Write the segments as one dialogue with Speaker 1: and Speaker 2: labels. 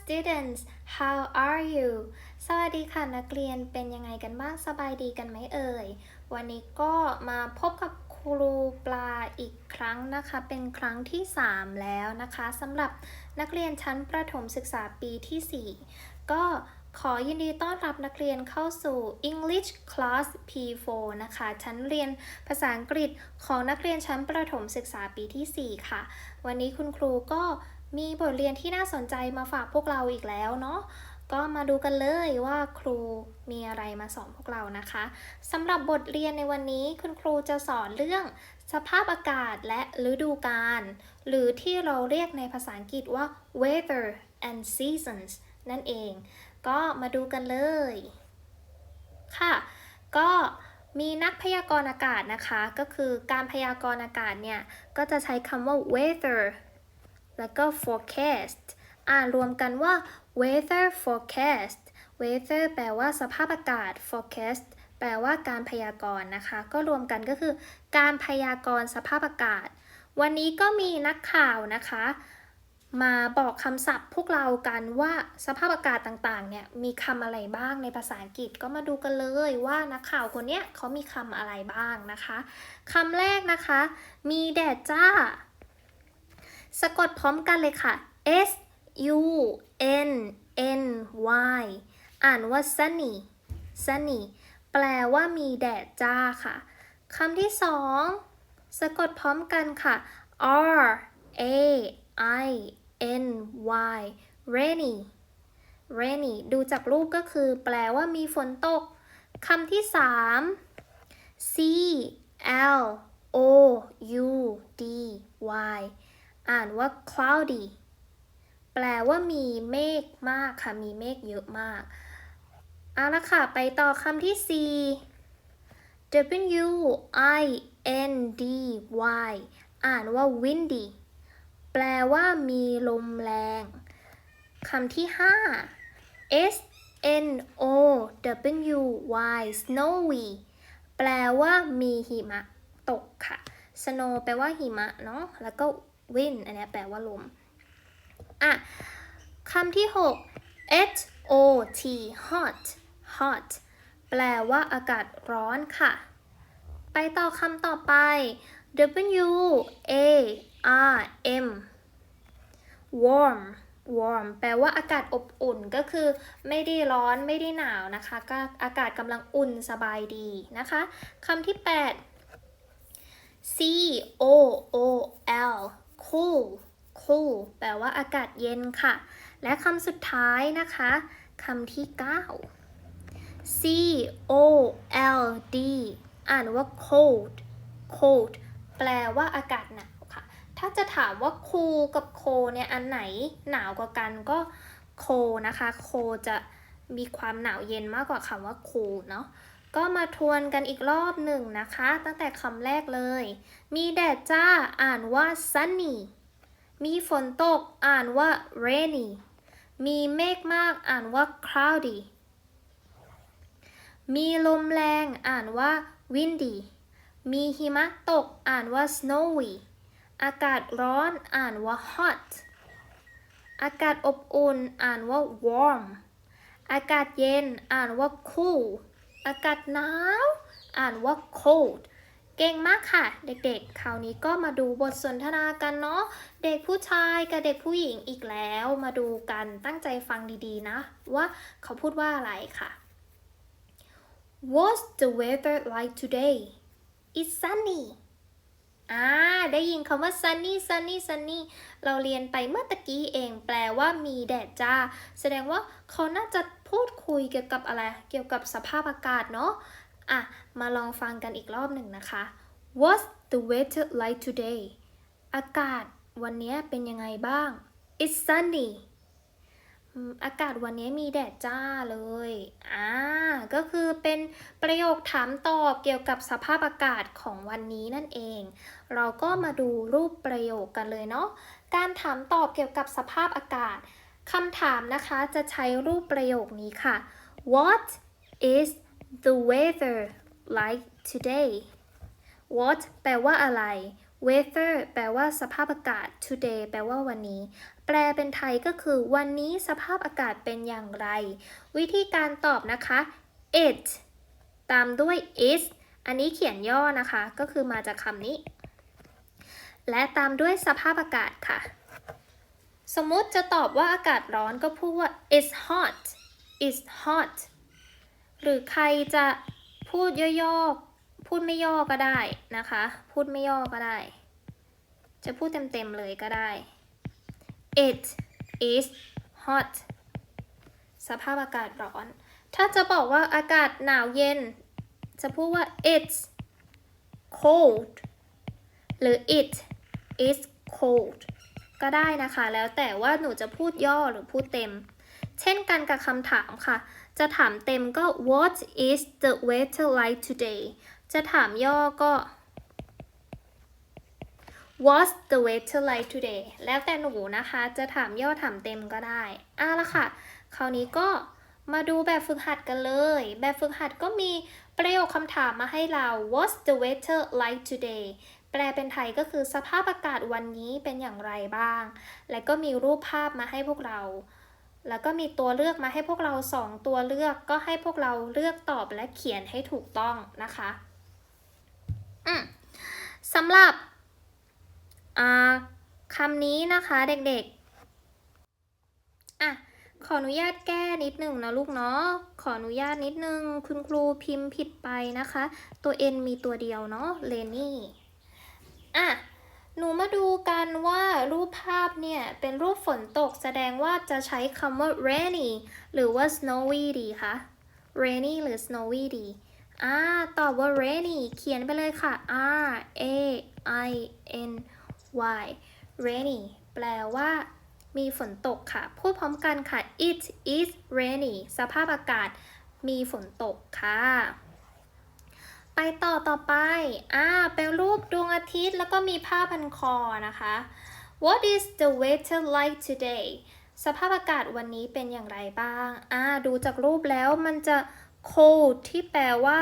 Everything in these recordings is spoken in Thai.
Speaker 1: students how are you สวัสดีค่ะนักเรียนเป็นยังไงกันบ้างสบายดีกันไหมเอ่ย วันนี้ก็มาพบกับครูปลาอีกครั้งนะคะ เป็นครั้งที่ 3 แล้วนะคะสำหรับนักเรียนชั้นประถมศึกษาปีที่ 4 ก็ขอยินดีต้อนรับนักเรียนเข้าสู่ English Class P4 นะคะ ชั้นเรียนภาษาอังกฤษของนักเรียนชั้นประถมศึกษาปีที่ 4 ค่ะ วันนี้คุณครูก็ มีบทเรียนที่น่าสนใจมาฝากพวกเราอีกแล้วเนาะก็มาดูกันเลยว่าครูมีอะไรมาสอนพวกเรานะคะสำหรับบทเรียนในวันนี้คุณครูจะสอนเรื่อง สภาพอากาศและฤดูกาลหรือที่เราเรียกในภาษาอังกฤษว่า weather and seasons นั่นเอง ก็มาดูกันเลย ค่ะ ก็มีนักพยากรณ์อากาศนะคะ ก็คือการพยากรณ์อากาศเนี่ย ก็จะใช้คำว่า weather แล้วก็ forecast อ่านรวมกันว่า weather forecast weather แปลว่าสภาพอากาศ forecast แปลว่าการพยากรณ์นะคะ ก็รวมกันก็คือการพยากรณ์สภาพอากาศ วันนี้ก็มีนักข่าวนะคะ มาบอกคำศัพท์พวกเรากันว่าสภาพอากาศต่างๆ เนี่ยมีคำอะไรบ้างในภาษาอังกฤษก็มาดูกันเลยว่านักข่าวคนเนี้ยเขามีคำอะไรบ้างนะคะคำแรกนะคะ มีแดดจ้า สะกดพร้อมกันเลยค่ะ S U N N Y อ่านว่า sunny sunny แปลว่ามีแดดจ้าค่ะคำที่สองสะกดพร้อมกันค่ะ R A I N Y rainy rainy ดูจากรูปก็คือแปลว่ามีฝนตกคำที่สาม C L O U D Y อ่านว่า cloudy แปลว่ามีเมฆมากค่ะ มีเมฆเยอะมาก เอาละค่ะ ไปต่อคำที่ 4 W I N D Y อ่านว่า windy แปลว่ามีลมแรงคำที่ 5 S N O W Y snowy แปลว่ามีหิมะตกค่ะ snow แปลว่าหิมะเนาะแล้วก็ wind อันนี้แปลว่าลม อะคำที่ 6 H O T hot hot แปลว่าอากาศร้อนค่ะ ไปต่อคำต่อไป W A R M warm warm แปลว่าอากาศอบอุ่นก็คือ ไม่ได้ร้อนไม่ได้หนาวนะคะ ก็อากาศกำลังอุ่นสบายดีนะคะคำที่ 8 C O O L cool cool แปลว่าอากาศเย็นค่ะ และคำสุดท้ายนะคะคำที่ 9 C O L D อ่านว่า cold cold แปลว่าอากาศหนาวค่ะ ถ้าจะถามว่า cool กับ cold เนี่ยอันไหนหนาวกว่ากันก็ cold นะคะ cold จะมีความหนาวเย็นมากกว่าคำว่า cool เนาะ ก็มาทวนกันอีกรอบหนึ่งนะคะ ตั้งแต่คำแรกเลย มีแดดจ้าอ่านว่า sunny มีฝนตกอ่านว่า rainy มีเมฆมากอ่านว่า cloudy มีลมแรงอ่านว่า windy มีหิมะตกอ่านว่า snowy อากาศร้อนอ่านว่า hot อากาศอบอุ่นอ่านว่า warm อากาศเย็นอ่านว่า cool อากาศหนาว อ่านว่า cold เก่งมากค่ะ เด็กๆ คราวนี้ก็มาดูบทสนทนากันเนาะ เด็กผู้ชายกับเด็กผู้หญิงอีกแล้ว มาดูกันตั้งใจฟังดีๆนะ ว่าเขาพูดว่าอะไรค่ะ What's the weather like today? It's sunny อ่า ได้ยินคำว่า sunny sunny sunny เราเรียนไปเมื่อตะกี้เองแปลว่ามีแดดจ้า แสดงว่าเขาน่าจะ พูดคุยเกี่ยวกับอะไร เกี่ยวกับสภาพอากาศเนาะอะ มาลองฟังกันอีกรอบหนึ่งนะคะ What's the weather like today? อากาศวันนี้เป็นยังไงบ้าง It's sunny อากาศวันนี้มีแดดจ้าเลย อ่า ก็คือเป็นประโยคถามตอบเกี่ยวกับสภาพอากาศของวันนี้นั่นเอง เราก็มาดูรูปประโยคกันเลยเนาะ การถามตอบเกี่ยวกับสภาพอากาศ คำถามนะคะจะใช้รูปประโยคนี้ค่ะ What is the weather like today? What แปลว่าอะไร weather แปลว่าสภาพอากาศ today แปลว่าวันนี้ แปลเป็นไทยก็คือ วันนี้สภาพอากาศเป็นอย่างไร วิธีการตอบนะคะ it ตามด้วย is อันนี้เขียนย่อนะคะ ก็คือมาจากคำนี้ และตามด้วยสภาพอากาศค่ะ สมมติจะตอบว่าอากาศร้อนก็พูดว่า it's hot it's hot หรือใครจะพูดย่อๆ พูดไม่ย่อก็ได้นะคะ พูดไม่ย่อก็ได้ จะพูดเต็มๆเลยก็ได้ it is hot สภาพอากาศร้อน ถ้าจะบอกว่าอากาศหนาวเย็น จะพูดว่า it's cold หรือ it is cold ก็ได้นะคะ แล้วแต่ว่าหนูจะพูดย่อหรือพูดเต็ม เช่นกันกับคำถามค่ะ จะถามเต็มก็ what is the weather like today จะถามย่อก็ what's the weather like today แล้วแต่หนูนะคะ จะถามย่อถามเต็มก็ได้อะละค่ะ คราวนี้ก็มาดูแบบฝึกหัดกันเลย แบบฝึกหัดก็มีประโยคคำถามมาให้เรา what's the weather like today แปลเป็นไทยก็คือสภาพอากาศวันนี้เป็นอย่างไรบ้าง และก็มีรูปภาพมาให้พวกเรา แล้วก็มีตัวเลือกมาให้พวกเราสองตัวเลือกก็ให้พวกเราเลือกตอบและเขียนให้ถูกต้องนะคะอืมสำหรับอ่าคำนี้นะคะเด็กๆอะขออนุญาตแก้นิดหนึ่งนะลูกเนาะ ขออนุญาตนิดนึง คุณครูพิมพ์ผิดไปนะคะ ตัว N มีตัวเดียวเนาะเลนี่ อะหนูมาดูกันว่ารูปภาพเนี่ย เป็นรูปฝนตกแสดงว่าจะใช้คำว่า rainy หรือว่า snowy ดีคะ rainy หรือ snowy ดีอ่าตอบว่า rainy เขียนไปเลยค่ะ R A I N Y rainy แปลว่า มีฝนตกค่ะ พูดพร้อมกันค่ะ it is rainy สภาพอากาศมีฝนตกค่ะ ไปต่อต่อไปอ่าเป็นรูปดวงอาทิตย์แล้วก็มีผ้าพันคอนะคะ What is the weather like today สภาพอากาศวันนี้เป็นอย่างไรบ้างอ่าดูจากรูปแล้วมันจะ cold ที่แปลว่า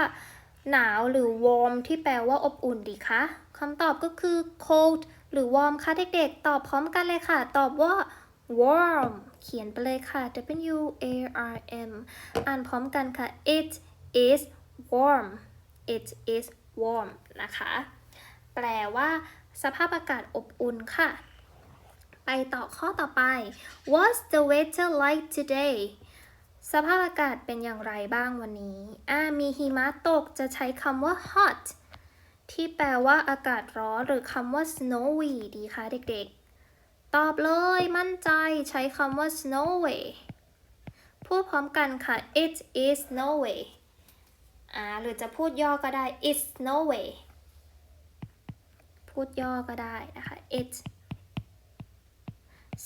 Speaker 1: หนาวหรือ warm ที่แปลว่าอบอุ่นดีคะคำตอบก็คือ cold หรือ warm ค่ะเด็กๆ ตอบพร้อมกันเลยค่ะ ตอบว่า warm เขียนไปเลยค่ะ W A R M อ่านพร้อมกันค่ะ it is warm it is warm นะคะ แปลว่า สภาพอากาศอบอุ่นค่ะ ไปต่อข้อต่อไป What's the weather like today สภาพอากาศเป็นอย่างไรบ้างวันนี้ อ่า มีหิมะตกจะใช้คำว่า hot ที่แปลว่าอากาศร้อนหรือคำว่า snowy ดีคะเด็กๆ ตอบเลยมั่นใจใช้คำว่า snowy พูดพร้อมกันค่ะ it is snowy อ่าหรือจะพูดย่อก็ได้ it's snowy พูดย่อก็ได้นะคะ it's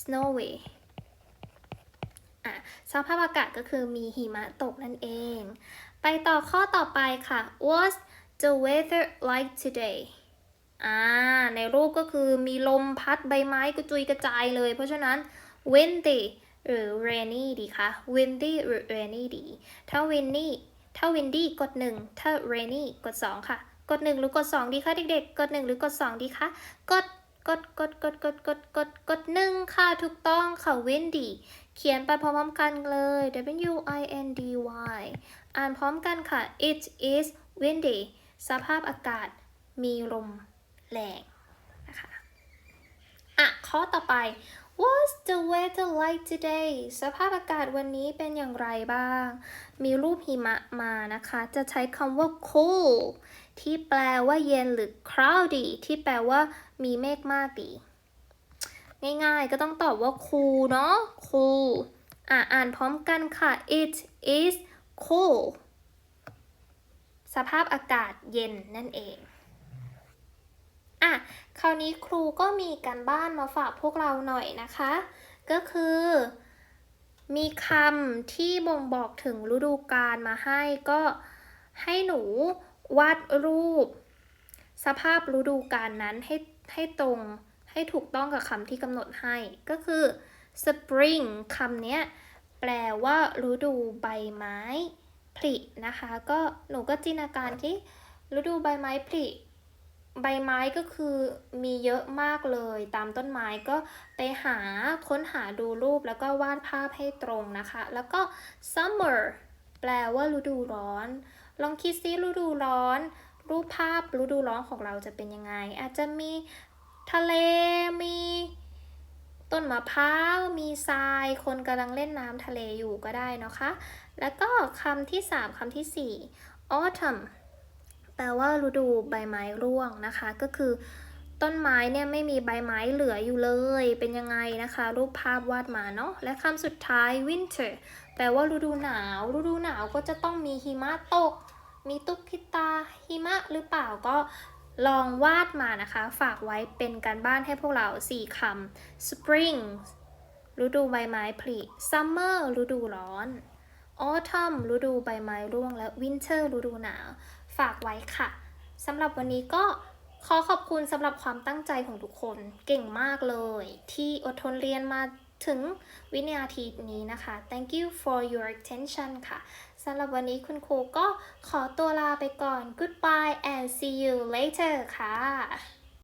Speaker 1: snowy อะสภาพอากาศก็คือมีหิมะตกนั่นเอง ไปต่อข้อต่อไปค่ะ What's the weather like today อ่า ในรูปก็คือมีลมพัดใบไม้กระจุยกระจายเลย เพราะฉะนั้น windy หรือ rainy ดีคะ windy หรือ rainy ดี ถ้า windy ถ้า windy กด 1 ถ้า rainy กด 2 ค่ะ กด 1 หรือกด 2 ดีคะเด็กๆ กด 1 หรือกด 2 ดีคะกดกดกดกดกดกดกดกด1ค่ะถูกต้องค่ะ windy เขียนไปพร้อมๆกันเลย W I N D Y อ่านพร้อมกันค่ะ it is windy สภาพอากาศมีลมแรงนะคะอะข้อต่อไป What's the weather like today สภาพอากาศวันนี้เป็นอย่างไรบ้าง มีรูปหิมะมานะคะ จะใช้คำว่า cool ที่แปลว่าเย็นหรือ cloudy ที่แปลว่ามีเมฆมากดี ง่ายๆ ก็ต้องตอบว่า cool เนาะ cool อะอ่านพร้อมกันค่ะ it is cool สภาพอากาศเย็นนั่นเอง อะคราวนี้ครูก็มีการบ้านมาฝากพวกเราหน่อยนะคะ ก็คือ มีคำที่บ่งบอกถึงฤดูกาลมาให้ก็ให้หนูวาดรูป สภาพฤดูกาลนั้นให้ให้ตรงให้ถูกต้องกับคำที่กำหนดให้ ก็คือ spring คำนี้แปลว่าฤดูใบไม้ผลินะคะ ก็หนูก็จินตนาการที่ฤดูใบไม้ผลิ ใบไม้ก็คือมีเยอะมากเลย ตามต้นไม้ก็ไปหาค้นหาดูรูปแล้วก็วาดภาพให้ตรงนะคะ แล้วก็ summer แปลว่าฤดูร้อน ลองคิดซิฤดูร้อน รูปภาพฤดูร้อนของเราจะเป็นยังไง อาจจะมีทะเลมีต้นมะพร้าวมีทรายคนกำลังเล่นน้ำทะเลอยู่ก็ได้นะคะ แล้วก็คำที่ 3คำทีสี่ 4 autumn แปลว่าฤดูใบไม้ร่วงนะคะ ก็คือ ต้นไม้เนี่ยไม่มีใบไม้เหลืออยู่เลย เป็นยังไงนะคะ รูปภาพวาดมาเนาะและคำสุดท้าย winter แปลว่าฤดูหนาว ฤดูหนาวก็จะต้องมีหิมะตก มีตุ๊กตาหิมะหรือเปล่าก็ลองวาดมานะคะ ฝากไว้เป็นการบ้านให้พวกเรา 4คำ spring ฤดูใบไม้ผลิ summer ฤดูร้อน autumn ฤดูใบไม้ร่วง และ winter ฤดูหนาว ฝากไว้ค่ะสำหรับวันนี้ก็ขอขอบคุณสำหรับความตั้งใจของทุกคนเก่งมากเลย ที่อดทนเรียนมาถึงวินาทีนี้นะคะ thank you for your attention ค่ะสำหรับวันนี้คุณครูก็ขอตัวลาไปก่อน goodbye and see you later ค่ะ